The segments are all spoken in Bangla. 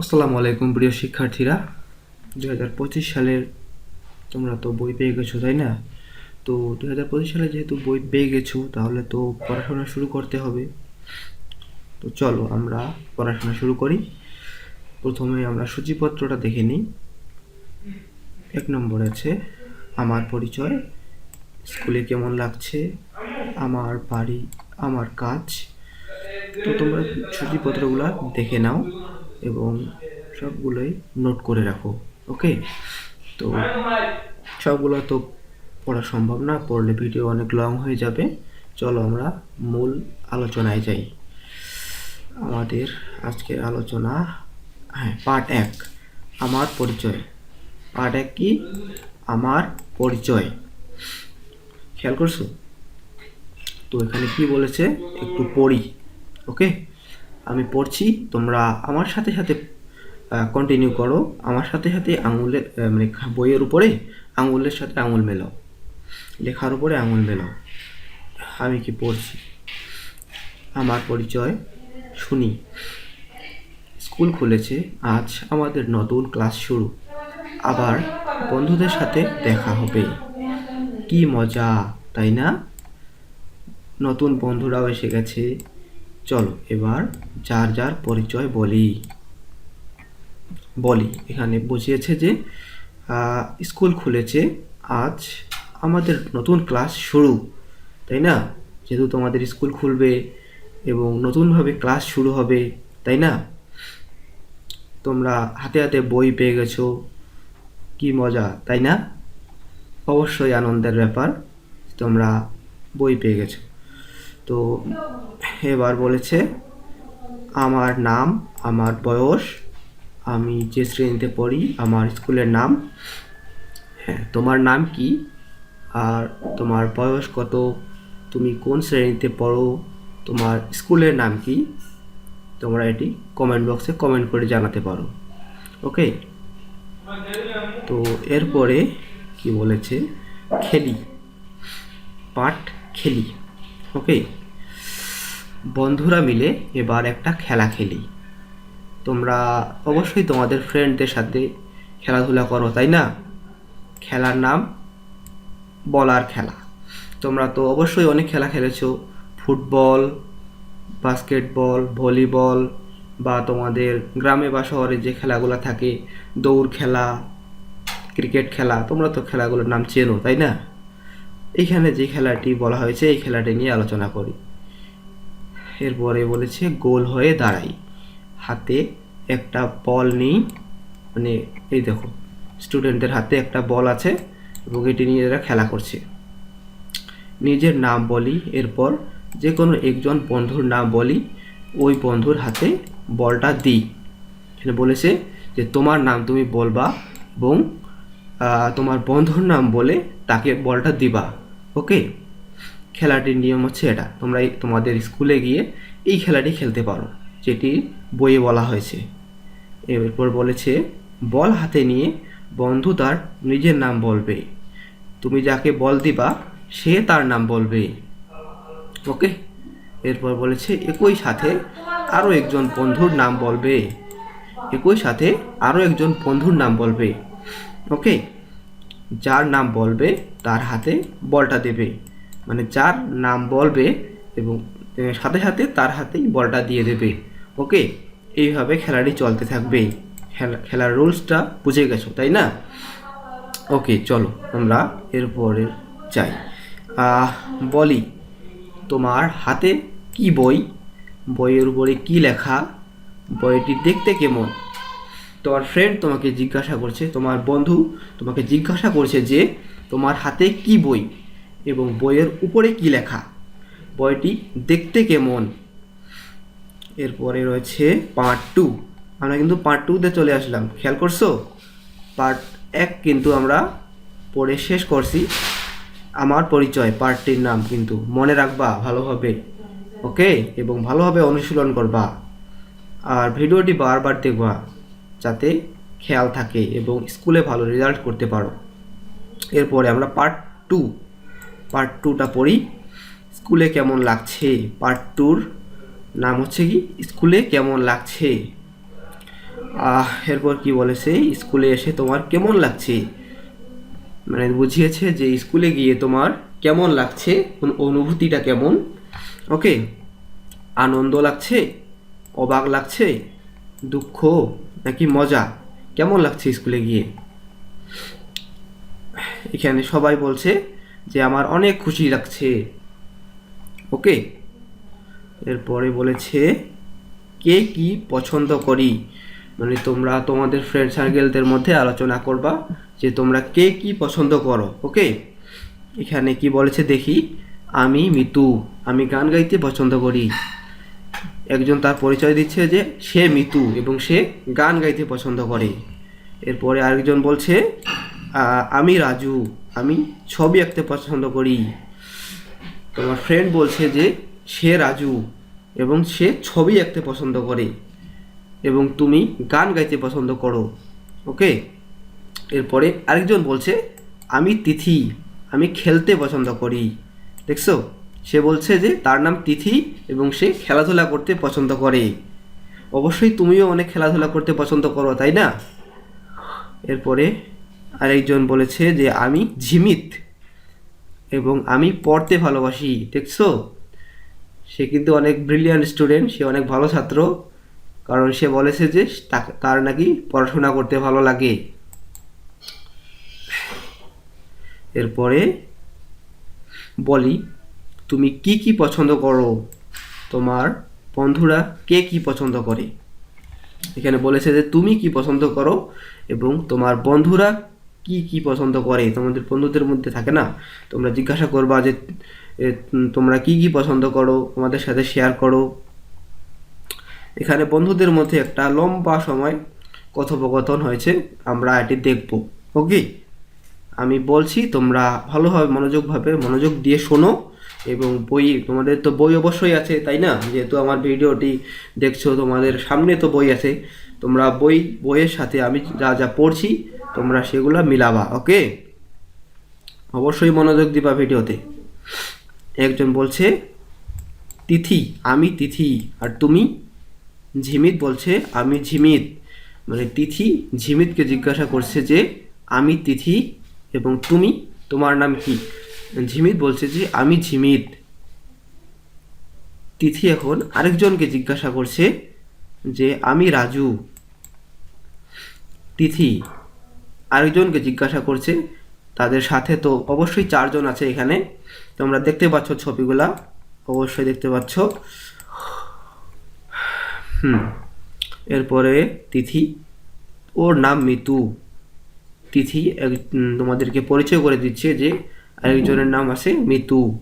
আসসালামু আলাইকুম প্রিয় শিক্ষার্থীরা। দু হাজার পঁচিশ সালের তোমরা তো বই পেয়ে গেছো, তাই না? তো দু হাজার পঁচিশ সালে যেহেতু বই পেয়ে গেছো, তাহলে তো পড়াশোনা শুরু করতে হবে। তো চলো আমরা পড়াশোনা শুরু করি। প্রথমে আমরা সূচিপত্রটা দেখে নিই। এক নম্বর আছে, আমার পরিচয়, স্কুলে কেমন লাগছে? আমার বাড়ি, আমার কাজ? তো তোমরা সূচিপত্রগুলো দেখে নাও। এবং সবগুলোই নোট করে রাখো ওকে তো সবগুলো তো পড়া সম্ভব না, পড়লে ভিডিও অনেক লং হয়ে যাবে। চলো আমরা মূল আলোচনায় যাই। আমাদের আজকের আলোচনা হ্যাঁ পার্ট এক, আমার পরিচয়। পার্ট এক কি? আমার পরিচয়। খেয়াল করছ? তো এখানে কি বলেছে? একটু পড়ি ওকে আমি পড়ছি, তোমরা আমার সাথে সাথে কন্টিনিউ করো। আমার সাথে সাথে আঙুলের মানে বইয়ের উপরে আঙুলের সাথে আঙুল মেলাও। লেখার উপরে আঙুল মেলাও। আমি কি পড়ছি? আমার পরিচয় শুনি। স্কুল খুলেছে, আজ আমাদের নতুন ক্লাস শুরু। আবার বন্ধুদের সাথে দেখা হবে। কি মজা, তাই না? নতুন বন্ধুরাও এসে গেছে। চলো, এবার যার যার পরিচয় বলি। বলি, এখানে বুঝিয়েছে যে স্কুল খুলেছে, আজ আমাদের নতুন ক্লাস শুরু, তাই না? যেহেতু তোমাদের স্কুল খুলবে এবং নতুনভাবে ক্লাস শুরু হবে, তাই না? তোমরা হাতে হাতে বই পেয়ে গেছো, কি মজা, তাই না? অবশ্যই আনন্দের ব্যাপার, তোমরা বই পেয়ে গেছো। তো এবার বলেছে, আমার নাম, আমার বয়স, আমি যে শ্রেণীতে পড়ি, আমার স্কুলের নাম। হ্যাঁ তোমার নাম কি? আর তোমার বয়স কত? তুমি কোন শ্রেণীতে পড়ো? তোমার স্কুলের নাম কি? তোমরা এটি কমেন্ট বক্সে কমেন্ট করে জানাতে পারো। ওকে তো এরপরে কি বলেছে? খেলি, পাঠ খেলি। ওকে বন্ধুরা মিলে এবার একটা খেলা খেলি। তোমরা অবশ্যই তোমাদের ফ্রেন্ডদের সাথে খেলাধুলা করো, তাই না? খেলার নাম বলার খেলা। তোমরা তো অবশ্যই অনেক খেলা খেলেছো। ফুটবল, বাস্কেটবল, ভলিবল বা তোমাদের গ্রামে বা শহরে যে খেলাগুলো থাকে, দৌড় খেলা, ক্রিকেট খেলা, তোমরা তো খেলাগুলোর নাম চেনো, তাই না? এইখানে যে খেলাটি বলা হয়েছে, এই খেলাটি নিয়ে আলোচনা করি। এরপরে বলেছে, গোল হয়ে দাঁড়াই। হাতে একটা বল নিই। মানে এই দেখো, স্টুডেন্টদের হাতে একটা বল আছে এবং এটি নিয়ে এরা খেলা করছে। নিজের নাম বলি, এরপর যে কোনো একজন বন্ধুর নাম বলি, ওই বন্ধুর হাতে বলটা দিই। এখানে বলেছে যে, তোমার নাম তুমি বলবা এবং তোমার বন্ধুর নাম বলে তাকে বলটা দিবা। ওকে? খেলাটির নিয়ম হচ্ছে এটা। তোমরা তোমাদের স্কুলে গিয়ে এই খেলাটি খেলতে পারো, যেটি বইয়ে বলা হয়েছে। এরপর বলেছে, বল হাতে নিয়ে বন্ধু তার নিজের নাম বলবে। তুমি যাকে বল দিবা, সে তার নাম বলবে। ওকে? এরপর বলেছে, একই সাথে আরও একজন বন্ধুর নাম বলবে। একই সাথে আরও একজন বন্ধুর নাম বলবে। ওকে? যার নাম বলবে, তার হাতে বলটা দেবে। মানে যার নাম বলবে এবং সাথে সাথে তার হাতেই বলটা দিয়ে দেবে। ওকে? এইভাবে খেলাটি চলতে থাকবে। খেলা, খেলার রুলসটা বুঝে গেছো, তাই না? ওকে, চলো, আমরা এরপরে যাই। বলি, তোমার হাতে কি বই? বইয়ের উপরে কি লেখা? বইটি দেখতে কেমন? তোমার ফ্রেন্ড তোমাকে জিজ্ঞাসা করছে, তোমার বন্ধু তোমাকে জিজ্ঞাসা করছে যে, তোমার হাতে কি বই? এবং বইয়ের উপরে কি লেখা? বইটি দেখতে কেমন? এরপরে রয়েছে পার্ট টু আমরা কিন্তু পার্ট টুতে চলে আসলাম। খেয়াল করছ? পার্ট এক কিন্তু আমরা পড়ে শেষ করছি। আমার পরিচয় পার্টটির নাম কিন্তু। মনে রাখবা ভালোভাবে ওকে? এবং ভালোভাবে অনুশীলন করবা। আর ভিডিওটি বারবার দেখবা, যাতে খেয়াল থাকে এবং স্কুলে ভালো রেজাল্ট করতে পারো। এরপরে আমরা পার্ট টু পার্ট টুটা পড়ি। স্কুলে কেমন লাগছে? পার্ট টুর নাম হচ্ছে কি? স্কুলে কেমন লাগছে? এরপর কি বলেছে স্কুলে এসে তোমার কেমন লাগছে? মানে বুঝিয়েছে যে স্কুলে গিয়ে তোমার কেমন লাগছে? অনু- অনুভূতিটা কেমন? ওকে আনন্দ লাগছে? অবাক লাগছে? দুঃখ? নাকি মজা? কেমন লাগছে স্কুলে গিয়ে? এখানে সবাই বলছে যে আমার অনেক খুশি লাগছে। ওকে? এরপরে বলেছে, কে কি পছন্দ করি? মানে তোমরা তোমাদের ফ্রেন্ড সার্কেলদের মধ্যে আলোচনা করবা যে তোমরা কে কি পছন্দ করো, ওকে? এখানে কি বলেছে দেখি, আমি মিতু, আমি গান গাইতে পছন্দ করি। একজন তার পরিচয় দিচ্ছে যে সে মিতু এবং সে গান গাইতে পছন্দ করে। এরপরে আরেকজন বলছে আমি রাজু। আমি ছবি আঁকতে পছন্দ করি। তোমার ফ্রেন্ড বলছে যে, সে রাজু এবং সে ছবি আঁকতে পছন্দ করে এবং তুমি গান গাইতে পছন্দ করো। ওকে এরপরে আরেকজন বলছে, আমি তিথি, আমি খেলতে পছন্দ করি। দেখছ? সে বলছে যে, তার নাম তিথি এবং সে খেলাধুলা করতে পছন্দ করে। অবশ্যই তুমিও অনেক খেলাধুলা করতে পছন্দ করো, তাই না? এরপরে আরেকজন বলেছে যে, আমি ঝিমিত এবং আমি পড়তে ভালোবাসি। দেখছ? সে কিন্তু অনেক ব্রিলিয়ান্ট স্টুডেন্ট সে অনেক ভালো ছাত্র, কারণ সে বলেছে যে তার নাকি পড়াশোনা করতে ভালো লাগে। এরপরে বলি, তুমি কি কি পছন্দ করো? তোমার বন্ধুরা কে কি পছন্দ করে? এখানে বলেছে যে, তুমি কি পছন্দ করো? এবং তোমার বন্ধুরা কি কি পছন্দ করে? তোমাদের বন্ধুদের মধ্যে থাকে না? তোমরা জিজ্ঞাসা করবা যে তোমরা কি কি পছন্দ করো? তোমাদের সাথে শেয়ার করো। এখানে বন্ধুদের মধ্যে একটা লম্বা সময় কথোপকথন হয়েছে, আমরা এটি দেখব ওকে আমি বলছি, তোমরা ভালোভাবে মনোযোগভাবে মনোযোগ দিয়ে শোনো এবং বই, তোমাদের তো বই অবশ্যই আছে, তাই না? যেহেতু আমার ভিডিওটি দেখছ, তোমাদের সামনে তো বই আছে। তোমরা বই, বইয়ের সাথে আমি যা যা পড়ছি তোমরা সেগুলো মিলাবা, ওকে? অবশ্যই মনোযোগ দিবা ভিডিওতে। একজন বলছে, তিথি, আমি তিথি। আর তুমি? ঝিমিত বলছে, আমি ঝিমিত। মানে তিথি ঝিমিতকে জিজ্ঞাসা করছে যে, আমি তিথি এবং তুমি, তোমার নাম কি? ঝিমিত বলছে যে, আমি ঝিমিত। তিথি এখন আরেকজনকে জিজ্ঞাসা করছে যে, আমি রাজু। তিথি আরেকজনকে জিজ্ঞাসা করছে, তাদের সাথে তো অবশ্যই চারজন আছে এখানে। তোমরা দেখতে পাচ্ছ ছবিগুলা। অবশ্যই দেখতে পাচ্ছ। হুম। এরপরে তিথি। ওর নাম মিতু। তিথি এক- তোমাদেরকে পরিচয় করে দিচ্ছে যে আরেকজনের নাম আছে মিতু।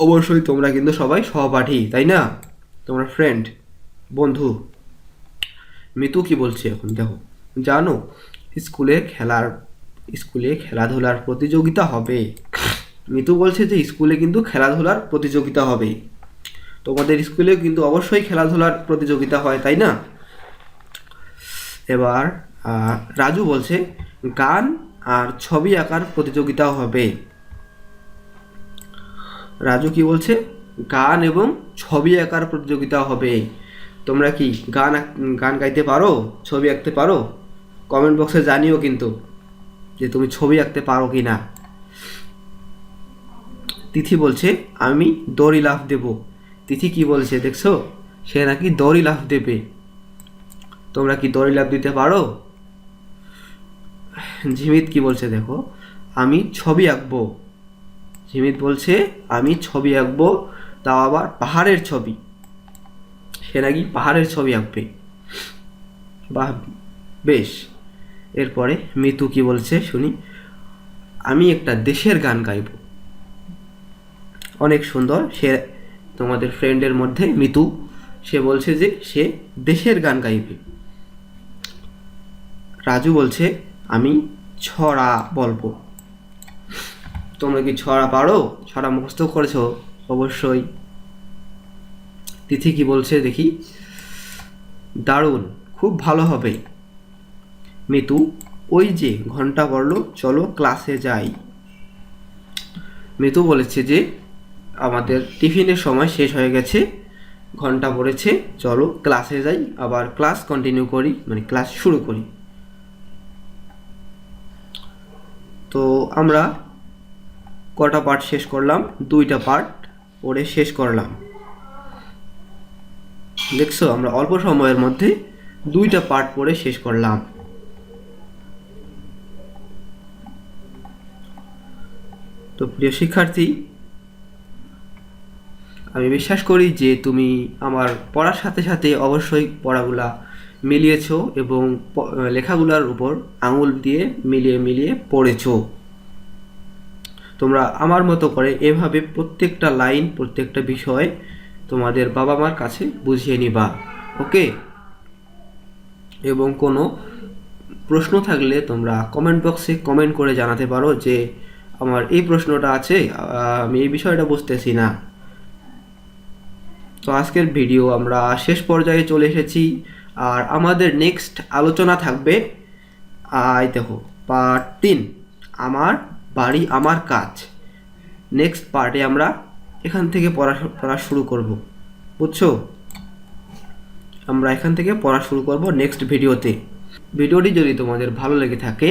অবশ্যই তোমরা কিন্তু সবাই সহপাঠী, তাই না? তোমরা ফ্রেন্ড বন্ধু। মিতু কি বলছে এখন? দেখো। জানো স্কুলে খেলার, স্কুলে খেলাধুলার প্রতিযোগিতা হবে। মিতু বলছে যে স্কুলে কিন্তু খেলাধুলার প্রতিযোগিতা হবে। তোমাদের স্কুলে কিন্তু অবশ্যই খেলাধুলার প্রতিযোগিতা হয়, তাই না? এবার রাজু বলছে, গান আর ছবি আঁকার প্রতিযোগিতাও হবে। রাজু কি বলছে? গান এবং ছবি আঁকার প্রতিযোগিতা হবে। তোমরা কি গান গান গাইতে পারো? ছবি আঁকতে পারো? কমেন্ট বক্সে জানিও কিন্তু যে তুমি ছবি আঁকতে পারো কি না তিথি বলছে, আমি দড়ি লাফ দেব। তিথি কি বলছে দেখছ? সে নাকি দড়ি লাফ দেবে। তোমরা কি দড়ি লাফ দিতে পারো? ঝিমিত কি বলছে দেখো, আমি ছবি আঁকবো। ঝিমিত বলছে, আমি ছবি আঁকবো, তাও আবার পাহাড়ের ছবি। সে নাকি পাহাড়ের ছবি আঁকবে। বাহ, বেশ। এরপরে মিতু কি বলছে শুনি। আমি একটা দেশের গান গাইব। অনেক সুন্দর। সে তোমাদের ফ্রেন্ডের মধ্যে মিতু, সে বলছে যে সে দেশের গান গাইবে। রাজু বলছে, আমি ছড়া বলব। তোমরা কি ছড়া পারো? ছড়া মুখস্থ করেছ? অবশ্যই। তিথি কি বলছে দেখি। দারুণ, খুব ভালো হবে। মিতু, ওই যে ঘণ্টা পড়ল চলো ক্লাসে যাই। মিতু বলেছে যে, আমাদের টিফিনের সময় শেষ হয়ে গেছে, ঘণ্টা পড়েছে, চলো ক্লাসে যাই, আবার ক্লাস কন্টিনিউ করি মানে ক্লাস শুরু করি। তো আমরা কটা পার্ট শেষ করলাম? দুইটা পার্ট পড়ে শেষ করলাম। দেখছ, আমরা অল্প সময়ের মধ্যে দুইটা পার্ট পড়ে শেষ করলাম। তো প্রিয় শিক্ষার্থী, আমি বিশ্বাস করি যে তুমি আমার পড়ার সাথে সাথে অবশ্যই পড়াগুলা মিলিয়েছো এবং লেখাগুলার উপর আঙুল দিয়ে মিলিয়ে মিলিয়ে পড়েছো। তোমরা আমার মতো করে এভাবে প্রত্যেকটা লাইন, প্রত্যেকটা বিষয় তোমাদের বাবা মার কাছে বুঝিয়ে নিবা, ওকে? এবং কোনো প্রশ্ন থাকলে তোমরা কমেন্ট বক্সে কমেন্ট করে জানাতে পারো যে আমার এই প্রশ্নটা আছে, আমি এই বিষয়টা বুঝতেছি না। তো আজকের ভিডিও আমরা শেষ পর্যায়ে চলে এসেছি, আর আমাদের নেক্সট আলোচনা থাকবে আই দেখো পার্ট তিন, আমার বাড়ি, আমার কাজ। নেক্সট পার্টে আমরা এখান থেকে পড়া পড়া শুরু করব, বুঝছ? আমরা এখান থেকে পড়া শুরু করব নেক্সট ভিডিওতে ভিডিওটি যদি তোমাদের ভালো লেগে থাকে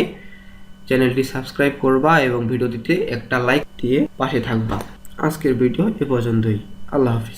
চ্যানেলটি সাবস্ক্রাইব করবা এবং ভিডিওটিতে একটা লাইক দিয়ে পাশে থাকবা। আজকের ভিডিও এ পর্যন্তই। আল্লাহ হাফিজ।